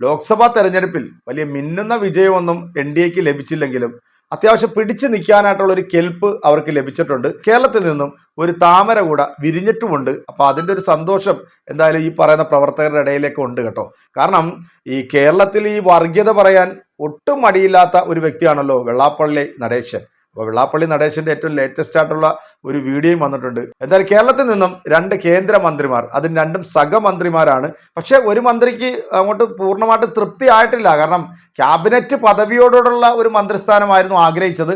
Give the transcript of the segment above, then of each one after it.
ലോക്സഭാ തെരഞ്ഞെടുപ്പിൽ വലിയ മിന്നുന്ന വിജയമൊന്നും എൻ ഡി എക്ക് ലഭിച്ചില്ലെങ്കിലും അത്യാവശ്യം പിടിച്ചു നിൽക്കാനായിട്ടുള്ള ഒരു കെൽപ്പ് അവർക്ക് ലഭിച്ചിട്ടുണ്ട്. കേരളത്തിൽ നിന്നും ഒരു താമര കൂടെ വിരിഞ്ഞിട്ടുമുണ്ട്. അപ്പോൾ അതിന്റെ ഒരു സന്തോഷം എന്തായാലും ഈ പറയുന്ന പ്രവർത്തകരുടെ ഇടയിലേക്ക് ഉണ്ട് കേട്ടോ. കാരണം ഈ കേരളത്തിൽ ഈ വർഗീയത പറയാൻ ഒട്ടും മടിയില്ലാത്ത ഒരു വ്യക്തിയാണല്ലോ വെള്ളാപ്പള്ളി നടേശൻ. അപ്പോൾ വെള്ളാപ്പള്ളി നടേശന്റെ ഏറ്റവും ലേറ്റസ്റ്റ് ആയിട്ടുള്ള ഒരു വീഡിയോയും വന്നിട്ടുണ്ട്. എന്തായാലും കേരളത്തിൽ നിന്നും രണ്ട് കേന്ദ്രമന്ത്രിമാർ അതിന് രണ്ടും സഹമന്ത്രിമാരാണ് പക്ഷേ ഒരു മന്ത്രിക്ക് അങ്ങോട്ട് പൂർണമായിട്ട് തൃപ്തി ആയിട്ടില്ല. കാരണം ക്യാബിനറ്റ് പദവിയോടുള്ള ഒരു മന്ത്രിസ്ഥാനമായിരുന്നു ആഗ്രഹിച്ചത്.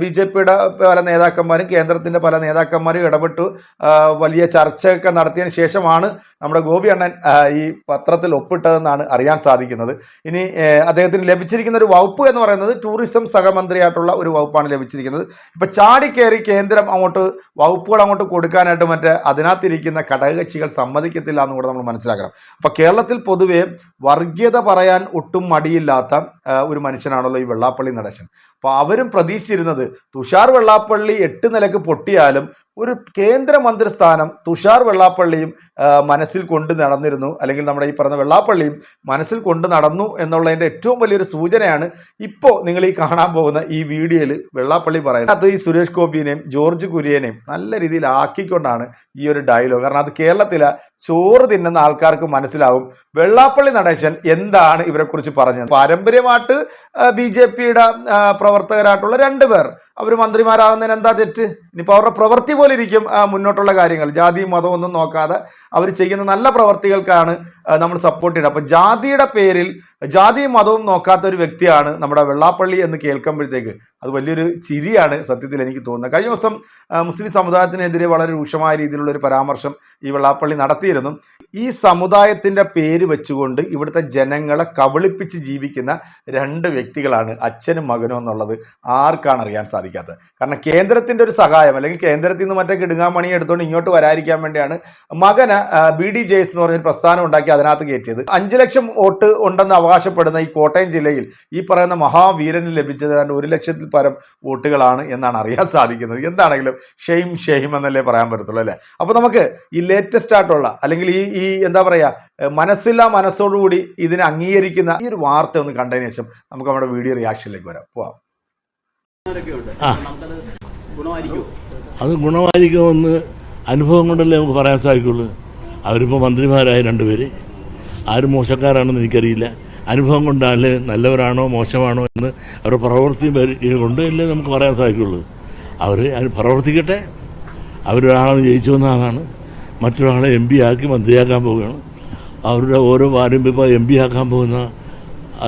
ബി ജെ പിയുടെ പല നേതാക്കന്മാരും കേന്ദ്രത്തിന്റെ പല നേതാക്കന്മാരും ഇടപെട്ടു. വലിയ ചർച്ചയൊക്കെ നടത്തിയതിന് ശേഷമാണ് നമ്മുടെ ഗോപി അണ്ണൻ ഈ പത്രത്തിൽ ഒപ്പിട്ടതെന്നാണ് അറിയാൻ സാധിക്കുന്നത്. ഇനി അദ്ദേഹത്തിന് ലഭിച്ചിരിക്കുന്ന ഒരു വകുപ്പ് എന്ന് പറയുന്നത് ടൂറിസം സഹമന്ത്രിയായിട്ടുള്ള ഒരു വകുപ്പാണ് ലഭിച്ചിരിക്കുന്നത്. ഇപ്പൊ ചാടിക്കയറി കേന്ദ്രം അങ്ങോട്ട് വകുപ്പുകൾ അങ്ങോട്ട് കൊടുക്കാനായിട്ട് മറ്റേ അതിനകത്തിരിക്കുന്ന ഘടകകക്ഷികൾ സമ്മതിക്കത്തില്ല എന്നുകൂടെ നമ്മൾ മനസ്സിലാക്കണം. അപ്പൊ കേരളത്തിൽ പൊതുവെ വർഗീയത പറയാൻ ഒട്ടും മടിയില്ലാത്ത ഒരു മനുഷ്യനാണല്ലോ ഈ വെള്ളാപ്പള്ളി നടേശൻ. അപ്പോൾ അവരും പ്രതീക്ഷിച്ചിരുന്നത് തുഷാർ വെള്ളാപ്പള്ളി എട്ട് നിലയ്ക്ക് പൊട്ടിയാലും ഒരു കേന്ദ്രമന്ത്രി സ്ഥാനം തുഷാർ വെള്ളാപ്പള്ളിയും മനസ്സിൽ കൊണ്ട് നടന്നിരുന്നു. അല്ലെങ്കിൽ നമ്മുടെ ഈ പറഞ്ഞ വെള്ളാപ്പള്ളിയും മനസ്സിൽ കൊണ്ട് നടന്നു എന്നുള്ളതിന്റെ ഏറ്റവും വലിയൊരു സൂചനയാണ് ഇപ്പോൾ നിങ്ങൾ ഈ കാണാൻ പോകുന്ന ഈ വീഡിയോയിൽ വെള്ളാപ്പള്ളി പറയുന്നത്. അത് ഈ സുരേഷ് ഗോപിയെയും ജോർജ് കുര്യനെയും നല്ല രീതിയിൽ ആക്കിക്കൊണ്ടാണ് ഈ ഒരു ഡയലോഗ് കാരണം അത് കേരളത്തിലെ ചോറ് തിന്നുന്ന ആൾക്കാർക്ക് മനസ്സിലാവും വെള്ളാപ്പള്ളി നടേശൻ എന്താണ് ഇവരെക്കുറിച്ച് പറഞ്ഞത്. പാരമ്പര്യമായിട്ട് ബി ജെ പിയുടെ പ്രവർത്തകരായിട്ടുള്ള രണ്ടുപേർ അവർ മന്ത്രിമാരാകുന്നതിന് എന്താ തെറ്റ്? ഇനിയിപ്പോൾ അവരുടെ പ്രവൃത്തി പോലെ ഇരിക്കും മുന്നോട്ടുള്ള കാര്യങ്ങൾ. ജാതിയും മതവും ഒന്നും നോക്കാതെ അവർ ചെയ്യുന്ന നല്ല പ്രവർത്തികൾക്കാണ് നമ്മൾ സപ്പോർട്ട് ചെയ്യുന്നത്. അപ്പം ജാതിയുടെ പേരിൽ ജാതിയും മതവും നോക്കാത്ത ഒരു വ്യക്തിയാണ് നമ്മുടെ വെള്ളാപ്പള്ളി എന്ന് കേൾക്കുമ്പോഴത്തേക്ക് അത് വലിയൊരു ചിരിയാണ് സത്യത്തിൽ എനിക്ക് തോന്നുന്നത്. കഴിഞ്ഞ ദിവസം മുസ്ലിം സമുദായത്തിനെതിരെ വളരെ രൂക്ഷമായ രീതിയിലുള്ള ഒരു പരാമർശം ഈ വെള്ളാപ്പള്ളി നടത്തിയിരുന്നു. ഈ സമുദായത്തിന്റെ പേര് വെച്ചുകൊണ്ട് ഇവിടുത്തെ ജനങ്ങളെ കബളിപ്പിച്ച് ജീവിക്കുന്ന രണ്ട് വ്യക്തികളാണ് അച്ഛനും മകനും എന്നുള്ളത്. ആർക്കാണ് അറിയാൻ സാധിക്കാത്തത് കാരണം കേന്ദ്രത്തിന്റെ ഒരു സഹായം അല്ലെങ്കിൽ കേന്ദ്രത്തിൽ നിന്ന് മറ്റേ കിടുങ്ങാമണി എടുത്തുകൊണ്ട് ഇങ്ങോട്ട് വരാതിരിക്കാൻ വേണ്ടിയാണ് മകന് ബി ഡി ജെ എസ് എന്ന് പറഞ്ഞൊരു പ്രസ്ഥാനം ഉണ്ടാക്കി അതിനകത്ത് കയറ്റിയത്. അഞ്ച് ലക്ഷം വോട്ട് ഉണ്ടെന്ന് അവകാശപ്പെടുന്ന ഈ കോട്ടയം ജില്ലയിൽ ഈ പറയുന്ന മഹാവീരന് ലഭിച്ചത് ഏതാണ്ട് ഒരു ലക്ഷത്തിൽ പരം വോട്ടുകളാണ് എന്നാണ് അറിയാൻ സാധിക്കുന്നത്. എന്താണെങ്കിലും ഷെയിം ഷെയിം എന്നല്ലേ പറയാൻ പറ്റത്തുള്ളൂ അല്ലേ? അപ്പോൾ നമുക്ക് ഈ ലേറ്റസ്റ്റ് ആയിട്ടുള്ള അല്ലെങ്കിൽ ഈ ഈ എന്താ പറയുക മനസ്സില്ലാ മനസ്സോടുകൂടി ഇതിനെ അംഗീകരിക്കുന്ന ഈ ഒരു വാർത്ത ഒന്ന് കണ്ടതിന് ശേഷം നമുക്ക് നമ്മുടെ വീഡിയോ റിയാക്ഷനിലേക്ക് വരാം. പോവാം. ആ. അത് ഗുണമായിരിക്കുമെന്ന് അനുഭവം കൊണ്ടല്ലേ നമുക്ക് പറയാൻ സാധിക്കുള്ളൂ. അവരിപ്പോൾ മന്ത്രിമാരായ രണ്ടുപേര്. ആരും മോശക്കാരാണെന്ന് എനിക്കറിയില്ല. അനുഭവം കൊണ്ടല്ലേ നല്ലവരാണോ മോശമാണോ എന്ന് അവരുടെ പ്രവൃത്തി കൊണ്ടല്ലേ കൊണ്ട് അല്ലേ നമുക്ക് പറയാൻ സാധിക്കുള്ളൂ. അവർ അത് പ്രവർത്തിക്കട്ടെ. അവരൊരാളാണ് ജയിച്ചു വന്ന ആളാണ്. മറ്റൊരാളെ എം പി ആക്കി മന്ത്രിയാക്കാൻ പോവുകയാണ്. അവരുടെ ഓരോ വാർഡും ഇപ്പോൾ എം പി ആക്കാൻ പോകുന്ന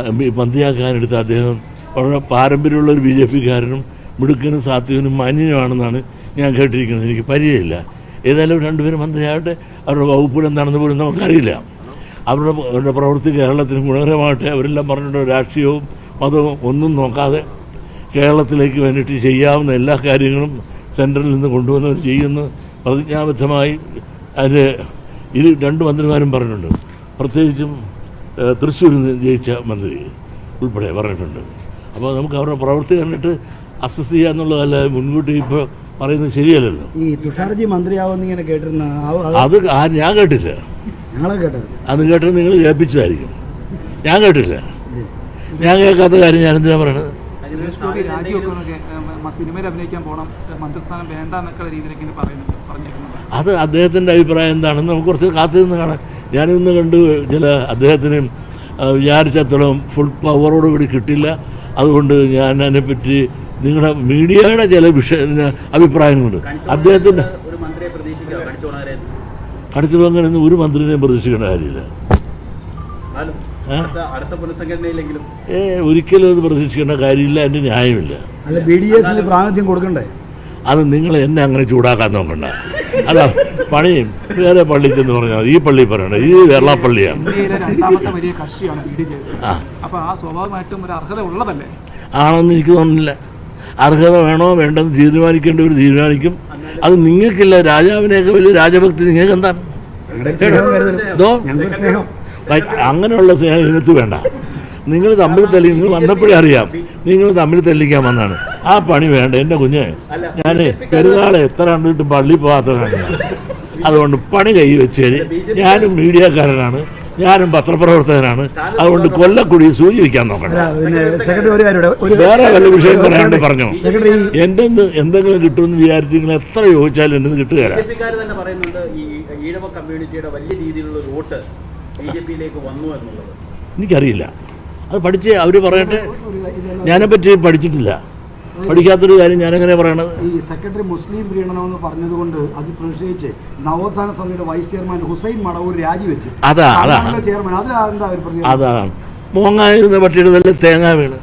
എം പി മന്ത്രിയാക്കാനെടുത്ത അദ്ദേഹം വളരെ പാരമ്പര്യമുള്ള ഒരു ബി ജെ പിക്കാരനും മിടുക്കനും സാത്വികനും മാന്യനുമാണെന്നാണ് ഞാൻ കേട്ടിരിക്കുന്നത്. എനിക്ക് പരിചയമില്ല. ഏതായാലും രണ്ടുപേരും മന്ത്രിയാവട്ടെ അവരുടെ വകുപ്പുകൾ എന്താണെന്ന് പോലും നമുക്കറിയില്ല. അവരുടെ അവരുടെ പ്രവൃത്തി കേരളത്തിന് ഗുണകരമാകട്ടെ. അവരെല്ലാം പറഞ്ഞിട്ട് രാഷ്ട്രീയവും മതവും ഒന്നും നോക്കാതെ കേരളത്തിലേക്ക് വേണ്ടിയിട്ട് ചെയ്യാവുന്ന എല്ലാ കാര്യങ്ങളും സെൻട്രലിൽ നിന്ന് കൊണ്ടുവന്നവർ ചെയ്യുന്ന. പ്രതിജ്ഞാബദ്ധമായി അതിന് ഇരു രണ്ട് മന്ത്രിമാരും പറഞ്ഞിട്ടുണ്ട്. പ്രത്യേകിച്ചും തൃശ്ശൂരിൽ നിന്ന് ജയിച്ച മന്ത്രി ഉൾപ്പെടെ പറഞ്ഞിട്ടുണ്ട്. അപ്പോൾ നമുക്ക് അവരുടെ പ്രവൃത്തി കണ്ടിട്ട് അസസ് ചെയ്യുക എന്നുള്ളതല്ല മുൻകൂട്ടി ഇപ്പോൾ പറയുന്നത് ശരിയല്ലല്ലോ. ഈ തുഷാർജി മന്ത്രിയാവുമെന്ന് ഇങ്ങനെ കേട്ടിരുന്ന അത് ഞാൻ കേട്ടില്ല. അത് കേട്ടത് നിങ്ങൾ കേൾപ്പിച്ചതായിരിക്കും. ഞാൻ കേട്ടില്ല. ഞാൻ കേൾക്കാത്ത കാര്യം ഞാൻ എന്തിനാ പറയണത്? സുരേഷ് ഗോപി സിനിമയിൽ അഭിനയിക്കാൻ പോകണം മന്ത്രിസ്ഥാനം വേണ്ട എന്നൊക്കെ രീതിയിലൊക്കെ ഇങ്ങനെ പറയുന്നുണ്ട് പറഞ്ഞേക്കുന്നുണ്ട് അത് അദ്ദേഹത്തിന്റെ അഭിപ്രായം എന്താണെന്ന് നമുക്ക് കുറച്ച് കാത്തിരുന്ന് കാണാം. ഞാനിന്ന് കണ്ട് ചില അദ്ദേഹത്തിന് വിചാരിച്ചത്തോളം ഫുൾ പവറോടുകൂടി കിട്ടില്ല. അതുകൊണ്ട് ഞാൻ അതിനെപ്പറ്റി നിങ്ങളുടെ മീഡിയയുടെ ചില വിഷയ അഭിപ്രായങ്ങളുണ്ട്. അദ്ദേഹത്തിന്റെ കടച്ചു അങ്ങനെ ഒരു മന്ത്രിനെയും പ്രതീക്ഷിക്കേണ്ട കാര്യമില്ല. ഏ? ഒരിക്കലും അത് പ്രതീക്ഷിക്കേണ്ട കാര്യമില്ല അതിന്റെ ന്യായമില്ല. പ്രാതിനിധ്യം കൊടുക്കണ്ടേ? അത് നിങ്ങൾ എന്നെ അങ്ങനെ ചൂടാക്കാൻ നോക്കണ്ട. അതാ പണിയും വേറെ പള്ളി ചെന്ന് പറഞ്ഞാൽ ഈ പള്ളി പറയണം ഈ വെള്ളാപ്പള്ളിയാണ് പള്ളിയാണ് ആണെന്ന് എനിക്ക് തോന്നുന്നില്ല. അർഹത വേണോ വേണ്ടെന്ന് തീരുമാനിക്കേണ്ടവർ തീരുമാനിക്കും. അത് നിങ്ങൾക്കില്ല രാജാവിനെയൊക്കെ വലിയ രാജഭക്തി നിങ്ങൾക്ക് എന്താ? അങ്ങനെയുള്ള സ്നേഹത്ത് വേണ്ട. നിങ്ങൾ തമ്മിൽ തല്ലി നിങ്ങൾ വന്നപ്പോഴേ അറിയാം. നിങ്ങൾ തമ്മിൽ തെളിയിക്കാമെന്നാണ് വന്നാണ്. ആ പണി വേണ്ട എന്റെ കുഞ്ഞ്. ഞാൻ പെരുന്നാളെ എത്ര കണ്ടിട്ട് പള്ളി പോകാത്തതാണ് അതുകൊണ്ട് പണി കൈ വെച്ചേര് ഞാനും മീഡിയക്കാരനാണ്. ഞാനും പത്രപ്രവർത്തകനാണ്. അതുകൊണ്ട് കൊല്ലക്കുടി സൂചിപ്പിക്കാൻ നോക്കണം അല്ല പിന്നെ സെക്രട്ടറി ഒരു ഒരു വേറെ വല്ല വിഷയം പറയാണ്ട് പറഞ്ഞു? എന്റെ എന്തെങ്കിലും കിട്ടുമെന്ന് വിചാരിച്ച് നിങ്ങൾ എത്ര ചോദിച്ചാലും എന്റെ കിട്ടുക കിട്ടുകയില്ല ഈഴവ കമ്മ്യൂണിറ്റിയുടെ വലിയ രീതിയിലുള്ള ഒരു വോട്ട് ബി ജെ പിയിലേക്ക് വന്നു എന്നുള്ളത്. എനിക്കറിയില്ല. അത് പഠിച്ച് അവർ പറയട്ടെ. ഞാനെപ്പറ്റി പഠിച്ചിട്ടില്ല. പഠിക്കാത്തൊരു കാര്യം ഞാനെങ്ങനെ പറയണത്. ഈ സെക്രട്ടറി മുസ്ലിം പ്രീണനമെന്ന് പറഞ്ഞതുകൊണ്ട് അത് പ്രതിഷേധിച്ച് നവോത്ഥാന സമിതിയുടെ വൈസ് ചെയർമാൻ ഹുസൈൻ മടവൂർ രാജിവെച്ച് അതാ അതാണ് ചെയർമാൻ. ഒരു അതാണ്. മോങ്ങായിരുന്ന പട്ടിയുടെ നല്ല തേങ്ങ വീണ്.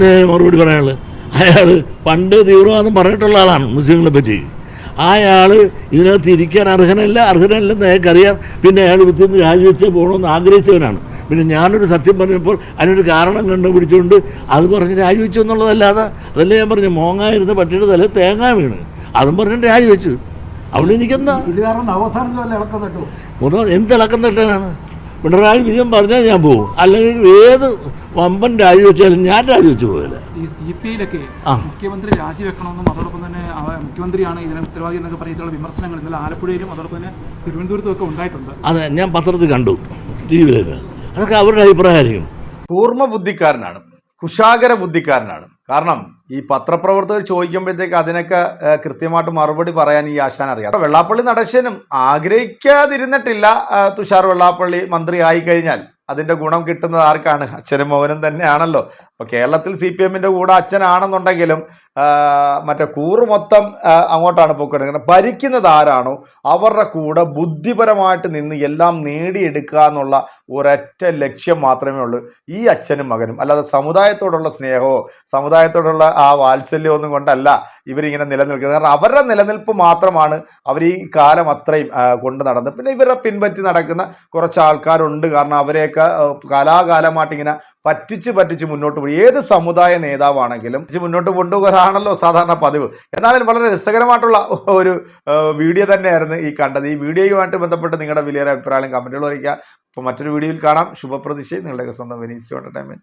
നേ മറുപടി പറയാനുള്ളത്. അയാൾ പണ്ട് തീവ്രവാദം പറഞ്ഞിട്ടുള്ള ആളാണ് മുസ്ലിങ്ങളെ പറ്റി. അയാൾ ഇതിനകത്ത് ഇരിക്കാൻ അർഹനല്ല അർഹനല്ലെന്ന് അയാൾക്കറിയാം. പിന്നെ അയാൾ വിത്തിന്ന് രാജിവെച്ച് പോകണമെന്ന് ആഗ്രഹിച്ചവനാണ്. പിന്നെ ഞാനൊരു സത്യം പറഞ്ഞപ്പോൾ അതിനൊരു കാരണം കണ്ടുപിടിച്ചുകൊണ്ട് അത് പറഞ്ഞ് രാജിവെച്ചു എന്നുള്ളതല്ലാതെ അതല്ലേ ഞാൻ പറഞ്ഞു മോങ്ങായിരുന്ന പട്ടിയുടെ തല തേങ്ങ വീണ്. അതും പറഞ്ഞിട്ട് രാജിവെച്ചു. അവിടെ എനിക്കെന്താ? എന്ത് ഇളക്കം തട്ടാനാണ്? പിണറായി വിജയൻ പറഞ്ഞാൽ ഞാൻ പോകും. അല്ലെങ്കിൽ ഏത് വമ്പൻ രാജിവെച്ചാലും ഞാൻ രാജിവെച്ചു പോകില്ല ഈ സി പി ഐയിലൊക്കെ ആ. മുഖ്യമന്ത്രി രാജിവെക്കണമെന്നും അതോടൊപ്പം തന്നെ മുഖ്യമന്ത്രിയാണ് ഇതിന് ഉത്തരവാദി എന്നൊക്കെ പറഞ്ഞിട്ടുള്ള വിമർശനങ്ങൾ ഇന്നലെ ആലപ്പുഴയിലും അതോടൊപ്പം തന്നെ തിരുവനന്തപുരത്തും ഒക്കെ ഉണ്ടായിട്ടുണ്ട്. അതെ ഞാൻ പത്രത്തിൽ കണ്ടു. ടി വിയിലൊക്കെ അതൊക്കെ അവരുടെ അഭിപ്രായമായിരിക്കും. പൂർണ ബുദ്ധിക്കാരനാണ്. കുശാഗര ബുദ്ധിക്കാരനാണ്. കാരണം ഈ പത്രപ്രവർത്തകർ ചോദിക്കുമ്പോഴത്തേക്ക് അതിനൊക്കെ കൃത്യമായിട്ട് മറുപടി പറയാൻ ഈ ആശാൻ അറിയാം. വെള്ളാപ്പള്ളി നടേശനും ആഗ്രഹിക്കാതിരുന്നിട്ടില്ല തുഷാർ വെള്ളാപ്പള്ളി മന്ത്രി ആയി കഴിഞ്ഞാൽ. അതിന്റെ ഗുണം കിട്ടുന്നത് ആർക്കാണ്? അച്ഛനും മോഹനും തന്നെയാണല്ലോ. അപ്പൊ കേരളത്തിൽ സി പി എമ്മിന്റെ കൂടെ അച്ഛനാണെന്നുണ്ടെങ്കിലും മറ്റേ കൂറ് മൊത്തം അങ്ങോട്ടാണ് പോയിക്കൊണ്ടിരിക്കുന്നത് ഭരിക്കുന്നത് ആരാണോ അവരുടെ കൂടെ ബുദ്ധിപരമായിട്ട് നിന്ന് എല്ലാം നേടിയെടുക്കുക എന്നുള്ള ഒരൊറ്റ ലക്ഷ്യം മാത്രമേ ഉള്ളൂ. ഈ അച്ഛനും മകനും. അല്ലാതെ സമുദായത്തോടുള്ള സ്നേഹമോ സമുദായത്തോടുള്ള ആ വാത്സല്യമോ ഒന്നും കൊണ്ടല്ല ഇവരിങ്ങനെ നിലനിൽക്കുന്നത്. കാരണം അവരുടെ നിലനിൽപ്പ് മാത്രമാണ് അവർ ഈ കാലം അത്രയും കൊണ്ട് നടന്നത്. പിന്നെ ഇവരെ പിൻപറ്റി നടക്കുന്ന കുറച്ച് ആൾക്കാരുണ്ട്. കാരണം അവരെയൊക്കെ കാലാകാലമായിട്ട് ഇങ്ങനെ പറ്റിച്ച് പറ്റിച്ച് മുന്നോട്ട് പോയി. ഏത് സമുദായ നേതാവാണെങ്കിലും മുന്നോട്ട് കൊണ്ടുപോകാനാണല്ലോ സാധാരണ പതിവ്. എന്നാലും വളരെ രസകരമായിട്ടുള്ള ഒരു വീഡിയോ തന്നെയായിരുന്നു ഈ കണ്ടത്. ഈ വീഡിയോയുമായിട്ട് ബന്ധപ്പെട്ട് നിങ്ങളുടെ വലിയൊരു അഭിപ്രായം കമന്റുകൾ അറിയിക്കുക. അപ്പോൾ മറ്റൊരു വീഡിയോയിൽ കാണാം. ശുഭപ്രതീക്ഷ. നിങ്ങളുടെയൊക്കെ സ്വന്തം വെനീസ് എന്റർടൈൻമെന്റ്